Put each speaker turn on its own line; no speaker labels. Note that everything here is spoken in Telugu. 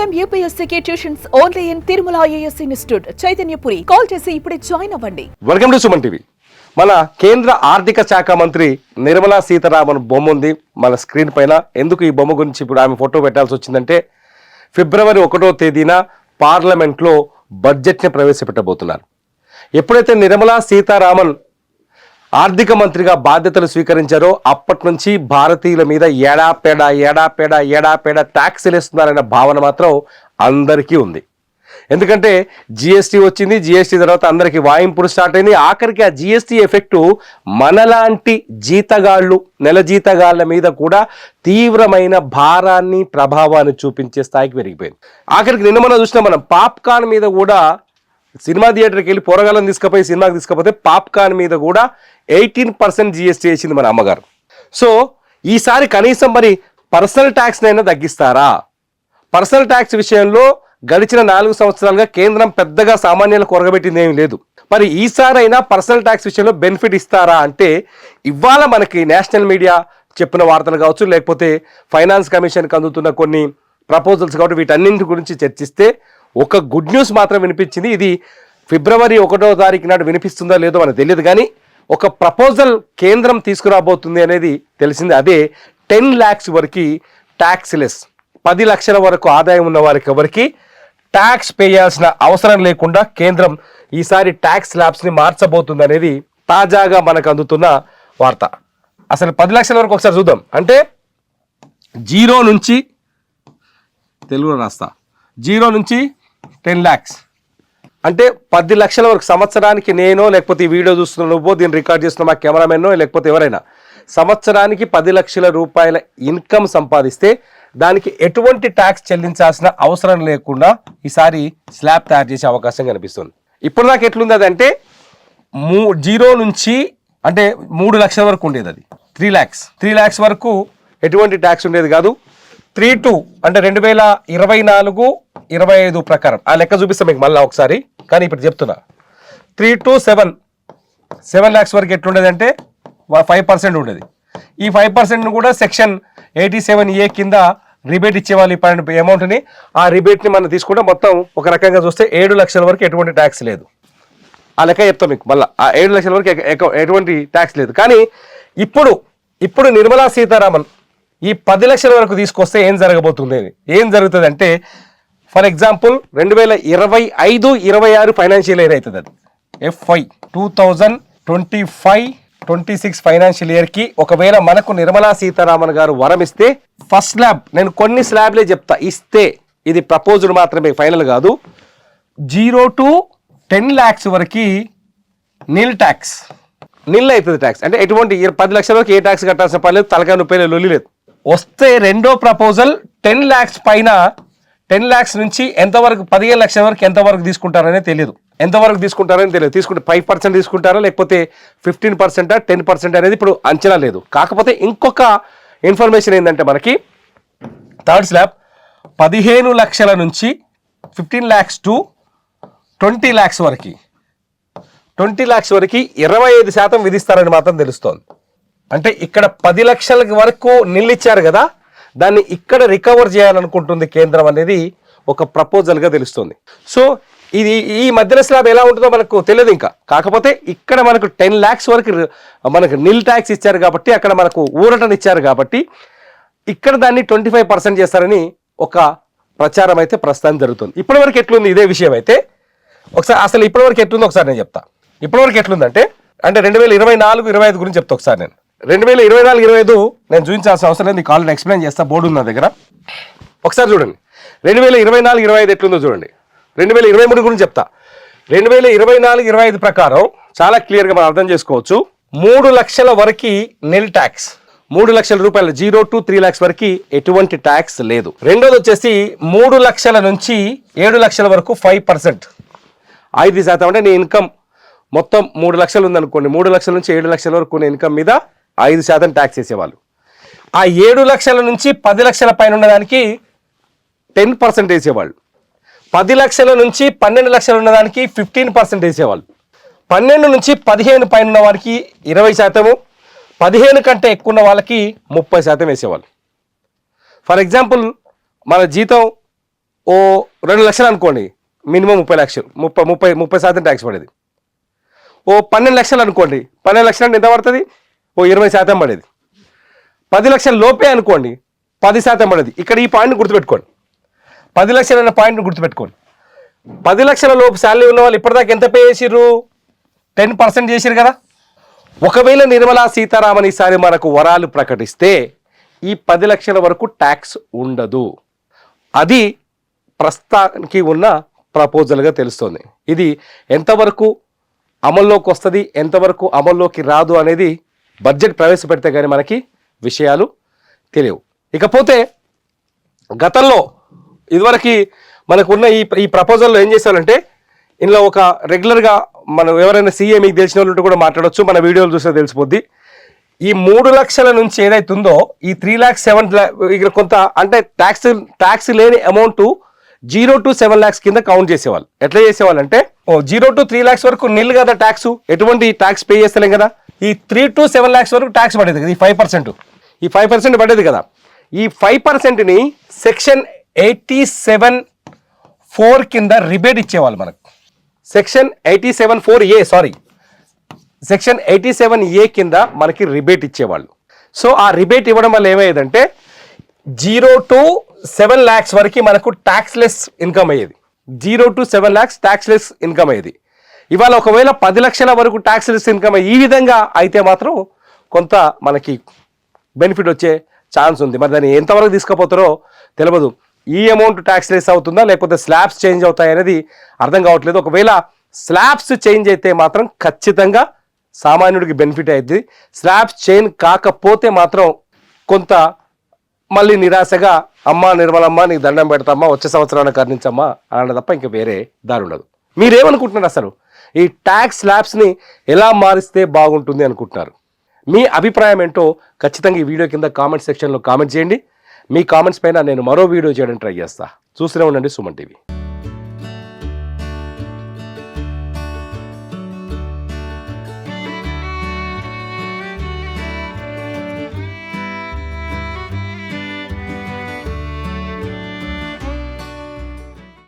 Time యూపీఎస్సీకి tuitions only in Tirumala IAS institute Chaitanyapuri call చేసి ఇప్పుడే జాయిన్ అవ్వండి.
వెల్కమ్ టు సుమన్ టీవీ మన కేంద్ర ఆర్థిక శాఖ మంత్రి నిర్మలా సీతారామన్ బొమ్మ ఉంది. మన స్క్రీన్ పైన ఎందుకు ఈ బొమ్మ గురించి ఇప్పుడు ఆమె ఫోటో పెట్టాల్సి వచ్చిందంటే ఫిబ్రవరి ఒకటో తేదీన పార్లమెంట్లో బడ్జెట్ని ప్రవేశపెట్టబోతున్నారు. ఎప్పుడైతే నిర్మలా సీతారామన్ ఆర్థిక మంత్రిగా బాధ్యతలు స్వీకరించారో అప్పటి నుంచి భారతీయుల మీద ఏడాపేడ ఏడాపేడ ఏడాపేడ ట్యాక్స్ వేస్తున్నారనే భావన మాత్రం అందరికీ ఉంది. ఎందుకంటే జిఎస్టీ వచ్చింది జిఎస్టీ తర్వాత అందరికి వాయింపుడు స్టార్ట్ అయింది ఆఖరికి ఆ జిఎస్టీ ఎఫెక్టు మనలాంటి జీతగాళ్ళు నెల జీతగాళ్ళ మీద కూడా తీవ్రమైన భారాన్ని ప్రభావాన్ని చూపించే స్థాయికి పెరిగిపోయింది. ఆఖరికి నిన్న మనం చూసినా మనం పాప్కార్న్ మీద కూడా సినిమా థియేటర్కి వెళ్ళి పోరగాలను తీసుకుపోయి సినిమాకి తీసుకపోతే పాప్కార్న్ మీద కూడా ఎయిటీన్ పర్సెంట్ జిఎస్టీ వేసింది మన అమ్మగారు. సో ఈసారి కనీసం మరి పర్సనల్ ట్యాక్స్నైనా తగ్గిస్తారా? పర్సనల్ ట్యాక్స్ విషయంలో గడిచిన నాలుగు సంవత్సరాలుగా కేంద్రం పెద్దగా సామాన్యులకు కొరగబెట్టింది ఏమీ లేదు. మరి ఈసారైనా పర్సనల్ ట్యాక్స్ విషయంలో బెనిఫిట్ ఇస్తారా అంటే ఇవాళ మనకి నేషనల్ మీడియా చెప్పిన వార్తలు కావచ్చు లేకపోతే ఫైనాన్స్ కమిషన్కి అందుతున్న కొన్ని ప్రపోజల్స్ కాబట్టి వీటన్నింటి గురించి చర్చిస్తే ఒక గుడ్ న్యూస్ మాత్రం వినిపించింది. ఇది ఫిబ్రవరి ఒకటో తారీఖు నాడు వినిపిస్తుందో లేదో మనకు తెలియదు కానీ ఒక ప్రపోజల్ కేంద్రం తీసుకురాబోతుంది అనేది తెలిసింది. అదే టెన్ ల్యాక్స్ వరకు ట్యాక్స్ లెస్ పది లక్షల వరకు ఆదాయం ఉన్న వారికి ఎవరికి ట్యాక్స్ పే చేయాల్సిన అవసరం లేకుండా కేంద్రం ఈసారి ట్యాక్స్ ల్యాబ్స్ని మార్చబోతుంది అనేది తాజాగా మనకు అందుతున్న వార్త. అసలు పది లక్షల వరకు ఒకసారి చూద్దాం. అంటే జీరో నుంచి తెలుగులో రాస్తా. జీరో నుంచి టెన్ ల్యాక్స్ అంటే పది లక్షల వరకు సంవత్సరానికి నేనో లేకపోతే ఈ వీడియో చూస్తున్న నువ్వో దీన్ని రికార్డ్ చేస్తున్న మా కెమెరామెన్నో లేకపోతే ఎవరైనా సంవత్సరానికి పది లక్షల రూపాయల ఇన్కమ్ సంపాదిస్తే దానికి ఎటువంటి ట్యాక్స్ చెల్లించాల్సిన అవసరం లేకుండా ఈసారి స్లాబ్ తయారు చేసే అవకాశం కనిపిస్తుంది. ఇప్పుడు నాకు ఎట్లుంది అదంటే మూ జీరో నుంచి అంటే మూడు లక్షల వరకు ఉండేది అది. త్రీ ల్యాక్స్ త్రీ ల్యాక్స్ వరకు ఎటువంటి ట్యాక్స్ ఉండేది కాదు. త్రీ టూ అంటే రెండు వేల ఇరవై నాలుగు ఇరవై ఐదు ప్రకారం. ఆ లెక్క చూపిస్తాం మీకు మళ్ళీ ఒకసారి. కానీ ఇప్పుడు చెప్తున్నా. Three to seven. Seven lakhs వరకు ఎట్లుండేది అంటే ఫైవ్ పర్సెంట్ ఉండేది. ఈ ఫైవ్ పర్సెంట్ని కూడా సెక్షన్ ఎయిటీ సెవెన్ ఏ కింద రిబేట్ ఇచ్చేవాళ్ళు ఈ పన్నెండు అమౌంట్ని ఆ రిబేట్ని మనం తీసుకుంటే మొత్తం ఒక రకంగా చూస్తే ఏడు లక్షల వరకు ఎటువంటి ట్యాక్స్ లేదు. ఆ లెక్క చెప్తాం మీకు మళ్ళీ. ఆ ఏడు లక్షల వరకు ఎటువంటి ట్యాక్స్ లేదు. కానీ ఇప్పుడు ఇప్పుడు నిర్మలా సీతారామన్ ఈ పది లక్షల వరకు తీసుకొస్తే ఏం జరగబోతుంది అని. ఏం జరుగుతుంది అంటే ఫర్ ఎగ్జాంపుల్ రెండు వేల ఇరవై ఐదు ఇరవై ఆరు ఫైనాన్షియల్ ఇయర్ అవుతుంది అది. FY two thousand twenty five twenty six financial ఇయర్కి ఒకవేళ మనకు నిర్మలా సీతారామన్ గారు వరం ఇస్తే ఫస్ట్ స్లాబ్ నేను కొన్ని స్లాబ్లే చెప్తా ఇస్తే ఇది ప్రపోజల్ మాత్రమే ఫైనల్ కాదు. జీరో టు టెన్ ల్యాక్స్ వరకు నిల్ ట్యాక్స్. నిల్ అవుతుంది ట్యాక్స్. అంటే ఎటువంటి పది లక్షల వరకు ఏ ట్యాక్స్ కట్టాల్సిన పని లేదు తలకాయ నొప్పి లేదు, లొల్లి లేదు. వస్తే రెండో ప్రపోజల్ టెన్ ల్యాక్స్ పైన టెన్ ల్యాక్స్ నుంచి ఎంతవరకు పదిహేను లక్షల వరకు ఎంతవరకు తీసుకుంటారనే తెలియదు ఎంతవరకు తీసుకుంటారని తెలియదు తీసుకుంటే ఫైవ్ పర్సెంట్ తీసుకుంటారా లేకపోతే ఫిఫ్టీన్ పర్సెంటా టెన్ పర్సెంట్ అనేది ఇప్పుడు అంచనా లేదు. కాకపోతే ఇంకొక ఇన్ఫర్మేషన్ ఏంటంటే మనకి థర్డ్ స్లాబ్ పదిహేను లక్షల నుంచి fifteen lakhs to twenty lakhs వరకు. ట్వంటీ ల్యాక్స్ వరకు ఇరవై ఐదు శాతం విధిస్తారని మాత్రం తెలుస్తోంది. అంటే ఇక్కడ పది లక్షల వరకు నిల్లిచ్చారు కదా దాన్ని ఇక్కడ రికవర్ చేయాలనుకుంటుంది కేంద్రం అనేది ఒక ప్రపోజల్గా తెలుస్తుంది. సో ఇది ఈ మధ్యన స్లాబ్ ఎలా ఉంటుందో మనకు తెలియదు ఇంకా. కాకపోతే ఇక్కడ మనకు టెన్ ల్యాక్స్ వరకు మనకు నిల్ ట్యాక్స్ ఇచ్చారు కాబట్టి అక్కడ మనకు ఊరటనిచ్చారు కాబట్టి ఇక్కడ దాన్ని ట్వంటీ ఫైవ్ పర్సెంట్ చేస్తారని ఒక ప్రచారం అయితే ప్రస్తుతం జరుగుతుంది. ఇప్పటివరకు ఎట్లుంది ఇదే విషయం అయితే ఒకసారి అసలు ఇప్పటివరకు ఎట్లుందో ఒకసారి నేను చెప్తా. ఇప్పటివరకు ఎట్లుందంటే అంటే రెండు వేల ఇరవై నాలుగు ఇరవై ఐదు గురించి చెప్తా ఒకసారి నేను. రెండు వేల ఇరవై నాలుగు ఇరవై ఐదు నేను చూపించాల్సిన అవసరం లేదు కాల్ ఎక్స్ప్లెయిన్ చేస్తా బోర్డు ఉంది నా దగ్గర. ఒకసారి చూడండి. రెండు వేల ఇరవై నాలుగు ఇరవై ఐదు ఎట్లుందో చూడండి. రెండు వేల ఇరవై మూడు గురించి చెప్తా. రెండు వేల ఇరవై నాలుగు ఇరవై ఐదు ప్రకారం చాలా క్లియర్గా మనం అర్థం చేసుకోవచ్చు. మూడు లక్షల వరకు నెల్ ట్యాక్స్ మూడు లక్షల రూపాయలు జీరో టు త్రీ ల్యాక్స్ వరకు ఎటువంటి ట్యాక్స్ లేదు. రెండోది వచ్చేసి మూడు లక్షల నుంచి ఏడు లక్షల వరకు ఫైవ్ పర్సెంట్ ఐదు శాతం అంటే నీ ఇన్కమ్ మొత్తం మూడు లక్షలు ఉందనుకోండి మూడు లక్షల నుంచి ఏడు లక్షల వరకు ఇన్కమ్ మీద ఐదు శాతం ట్యాక్స్ వేసేవాళ్ళు ఆ ఏడు లక్షల నుంచి పది లక్షల పైన ఉన్నదానికి టెన్ పర్సెంట్ వేసేవాళ్ళు. పది లక్షల నుంచి పన్నెండు లక్షలు ఉన్నదానికి ఫిఫ్టీన్ పర్సెంట్ వేసేవాళ్ళు. పన్నెండు నుంచి పదిహేను పైన ఉన్న వారికి ఇరవై శాతము పదిహేను కంటే ఎక్కువ ఉన్న వాళ్ళకి ముప్పై శాతం వేసేవాళ్ళు. ఫర్ ఎగ్జాంపుల్ మన జీతం ఓ రెండు లక్షలు అనుకోండి మినిమం ముప్పై లక్షలు ముప్పై ముప్పై ముప్పై శాతం ట్యాక్స్ పడేది. ఓ పన్నెండు లక్షలు అనుకోండి పన్నెండు లక్షలు అంటే ఎంత పడుతుంది? ఓ ఇరవై శాతం పడేది. పది లక్షల లోపే అనుకోండి పది శాతం పడేది. ఇక్కడ ఈ పాయింట్ని గుర్తుపెట్టుకోండి. పది లక్షలు అనే పాయింట్ని గుర్తుపెట్టుకోండి. పది లక్షల లోపు శాలరీ ఉన్న వాళ్ళు ఇప్పటిదాకా ఎంత పే చేసిర్రు? టెన్ పర్సెంట్ చేసిరు కదా? ఒకవేళ నిర్మలా సీతారామన్ ఈసారి మనకు వరాలు ప్రకటిస్తే ఈ పది లక్షల వరకు ట్యాక్స్ ఉండదు. అది ప్రస్తుతానికి ఉన్న ప్రపోజల్గా తెలుస్తుంది. ఇది ఎంతవరకు అమల్లోకి వస్తుంది ఎంతవరకు అమల్లోకి రాదు అనేది బడ్జెట్ ప్రవేశపెడితే కానీ మనకి విషయాలు తెలియవు. ఇకపోతే గతంలో ఇదివరకు మనకు ఉన్న ఈ ఈ ప్రపోజల్లో ఏం చేసేవాళ్ళంటే ఇందులో ఒక రెగ్యులర్గా మనం ఎవరైనా సీఏ మీకు తెలిసిన వాళ్ళు కూడా మాట్లాడవచ్చు మన వీడియోలు చూస్తే తెలిసిపోద్ది. ఈ మూడు లక్షల నుంచి ఏదైతే ఉందో ఈ త్రీ ల్యాక్స్ సెవెన్ ఇక్కడ కొంత అంటే ట్యాక్స్ ట్యాక్స్ లేని amount zero to seven lakhs కింద కౌంట్ చేసేవాళ్ళు. ఎట్లా చేసేవాళ్ళు అంటే ఓ జీరో టు త్రీ ల్యాక్స్ వరకు నిల్ కదా ట్యాక్స్ ఎటువంటి ట్యాక్స్ పే చేస్తలేం కదా? ఈ త్రీ టు సెవెన్ ల్యాక్స్ వరకు ట్యాక్స్ పడేది కదా ఈ ఫైవ్ పర్సెంట్ ఈ ఫైవ్ పర్సెంట్ పడేది కదా. ఈ ఫైవ్ పర్సెంట్ని సెక్షన్ ఎయిటీ సెవెన్ ఫోర్ కింద రిబేట్ ఇచ్చేవాళ్ళు మనకు. Section eighty seven four A sorry section eighty seven A కింద మనకి రిబేట్ ఇచ్చేవాళ్ళు. సో ఆ రిబేట్ ఇవ్వడం వల్ల ఏమయ్యేదంటే జీరో టు సెవెన్ ల్యాక్స్ వరకు మనకు ట్యాక్స్లెస్ ఇన్కమ్ అయ్యేది. Zero to seven lakhs taxless income అయ్యేది. ఇవాళ ఒకవేళ పది లక్షల వరకు ట్యాక్స్లెస్ ఇన్కమ్ ఈ విధంగా అయితే మాత్రం కొంత మనకి బెనిఫిట్ వచ్చే ఛాన్స్ ఉంది. మరి దాన్ని ఎంతవరకు తీసుకుపోతారో తెలియదు ఈ అమౌంట్ ట్యాక్స్ లెస్ అవుతుందా లేకపోతే స్లాబ్స్ చేంజ్ అవుతాయి అనేది అర్థం కావట్లేదు. ఒకవేళ స్లాబ్స్ చేంజ్ అయితే మాత్రం ఖచ్చితంగా సామాన్యుడికి బెనిఫిట్ అవుతుంది స్లాబ్స్ చేంజ్ కాకపోతే మాత్రం కొంత మళ్ళీ నిరాశగా అమ్మ నిర్మలమ్మ నీకు దండం పెడతామ్మా వచ్చే సంవత్సరాన్ని కర్ణించమ్మా? అన్న తప్ప ఇంకా వేరే దారి ఉండదు. మీరేమనుకుంటున్నారు అసలు? ఈ ట్యాక్స్ స్లాబ్స్ని ఎలా మారిస్తే బాగుంటుంది అనుకుంటున్నారు? మీ అభిప్రాయం ఏంటో ఖచ్చితంగా ఈ వీడియో కింద కామెంట్ సెక్షన్లో కామెంట్ చేయండి. మీ కామెంట్స్ పైన నేను మరో వీడియో చేయడానికి ట్రై చేస్తా. చూస్తూనే ఉండండి సుమన్ టీవీ.